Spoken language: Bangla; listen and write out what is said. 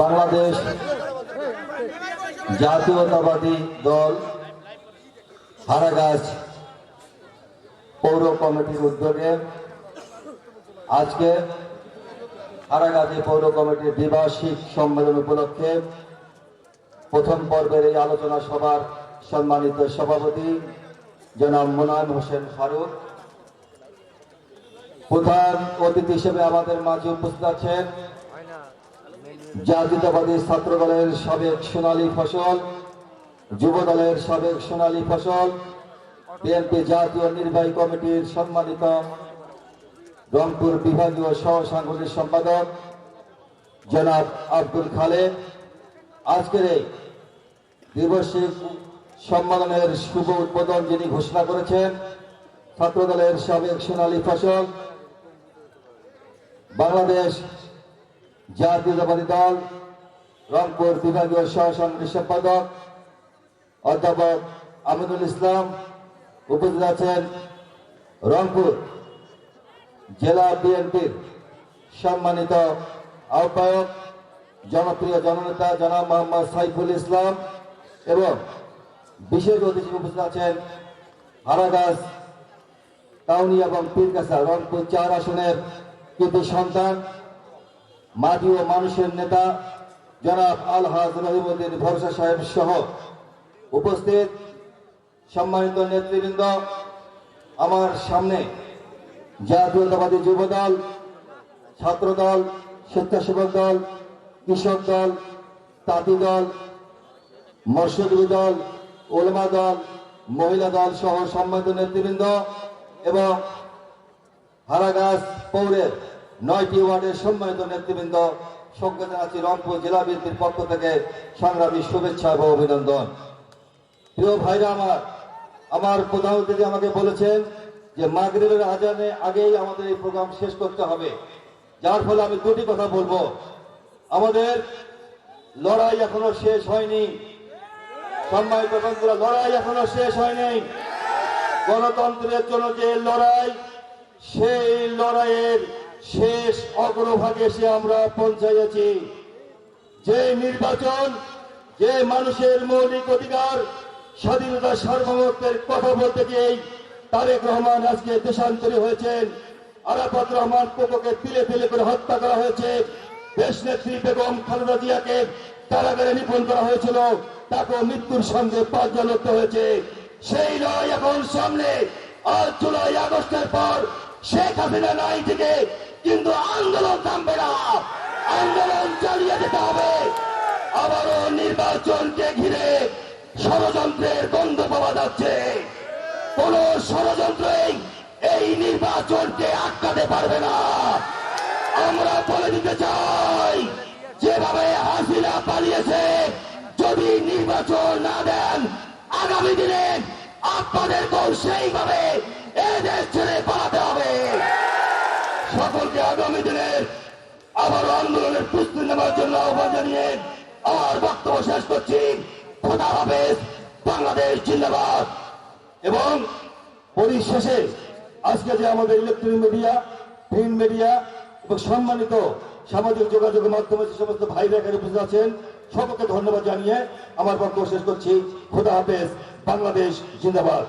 বাংলাদেশ জাতীয়তাবাদী দল হারাগাছ পৌর কমিটির উদ্যোগে আজকে হারাগাছি পৌর কমিটির দ্বিবার্ষিক সম্মেলন উপলক্ষে প্রথম পর্বের এই আলোচনা সভার সম্মানিত সভাপতি জনাব মোনায়েম হোসেন ফারুক প্রধান অতিথি হিসেবে আমাদের মাঝে উপস্থিত আছেন জাতীয়তাবাদী ছাত্র দলের সাবেক সোনালী ফসল যুব দলের সাবেক সোনালী ফসল, বিএনপি জাতীয় নির্বাহী কমিটির সম্মানিত রংপুর বিভাগীয় সহ সাংগঠনিক সম্পাদক জনাব আব্দুল খালেদ আজকের এই দিবসিক সম্মেলনের শুভ উদ্বোধন যিনি ঘোষণা করেছেন ছাত্র দলের সাবেক সোনালী ফসল বাংলাদেশ জাতীয়তাবাদী দল, রংপুর বিভাগীয় সহ সাংগঠনিক সম্পাদক, অধ্যাপক আমিনুল ইসলাম উপস্থিত আছেন রংপুর জেলা বিএনপির সম্মানিত আহ্বায়ক, জনপ্রিয় জননেতা জনাব মোহাম্মদ সাইফুল ইসলাম এবং বিশেষ অতিথি উপস্থিত আছেন হারাগাছ টাউনি এবং পীরগাছা, রংপুর চার আসনের কৃতি সন্তান, মাটি ও মানুষের নেতা জনাব আলহাজ রহিমুদ্দিন ভরসা সাহেব সহ উপস্থিত সম্মানিত নেতৃবৃন্দ, আমার সামনে জাতীয়তাবাদী যুব দল ছাত্র দল স্বেচ্ছাসেবক দল, কৃষক দল, তাঁতি দল, মৎস্যজীবী দল ওলমা দল, মহিলা দল সহ সম্মানিত নেতৃবৃন্দ এবং হারাগাছ পৌরের নয়টি ওয়ার্ডের সম্মানিত নেতৃবৃন্দ সঙ্গে জানাচ্ছি রংপুর জেলা বিএনপির পক্ষ থেকে সংগ্রামী শুভেচ্ছা এবং অভিনন্দন। প্রিয় ভাইরা আমার আমার প্রধান অতিথি আমাকে বলেছেন যে মাগরিবের আজানে আগেই আমাদের এই প্রোগ্রাম শেষ করতে হবে। যার ফলে আমি দুটি কথা বলব। আমাদের লড়াই এখনও শেষ হয়নি। সম্মানিত লড়াই এখনও শেষ হয়নি। গণতন্ত্রের জন্য যে লড়াই সেই লড়াইয়ের শেষ অগ্রভাগে এসে আমরা পৌঁছাইয়াছি যে নির্বাচন, যে মানুষের মৌলিক অধিকার, স্বাধীনতা, সার্বভৌমত্বের কথা বলতে গিয়েই তারেক রহমান আজকে দেশান্তরী হয়েছেন। আরাফাত রহমান কোকোকে তিলে তিলে করে হত্যা করা হয়েছে। দেশ নেত্রী বেগম খালেদা জিয়াকে কারাগারে নিপন করা হয়েছিল। তাকেও মৃত্যুর সঙ্গে পাঁচ লড়তে হয়েছে। সেই লড়াই এখন সামনে। আজ জুলাই আগস্টের পর শেখ হাসিনা নাই থেকে কিন্তু আন্দোলন থামবে না। আন্দোলন চালিয়ে যেতে হবে। আবারও নির্বাচনকে ঘিরে ষড়যন্ত্রের গন্ধ পাওয়া যাচ্ছে। কোন ষড়যন্ত্রই এই নির্বাচনকে আটকাতে পারবে না। আমরা বলে দিতে চাই, যেভাবে হাসিনা পালিয়েছে, যদি নির্বাচন না দেন, আগামী দিনে আপনাদেরকেও সেইভাবে আন্দোলনের প্রস্তুতি নেওয়ার জন্য আহ্বান জানিয়ে আমার বক্তব্য শেষ করছি। খোদা হাফেজ, বাংলাদেশ জিন্দাবাদ। এবং পরিশেষে আজকে যে আমাদের ইলেকট্রনিক মিডিয়া, প্রিন্ট মিডিয়া এবং সম্মানিত সামাজিক যোগাযোগের মাধ্যমে যে সমস্ত ভাইরা এখানে উপস্থিত আছেন সকলকে ধন্যবাদ জানিয়ে আমার বক্তব্য শেষ করছি। খোদা হাফেজ, বাংলাদেশ জিন্দাবাদ।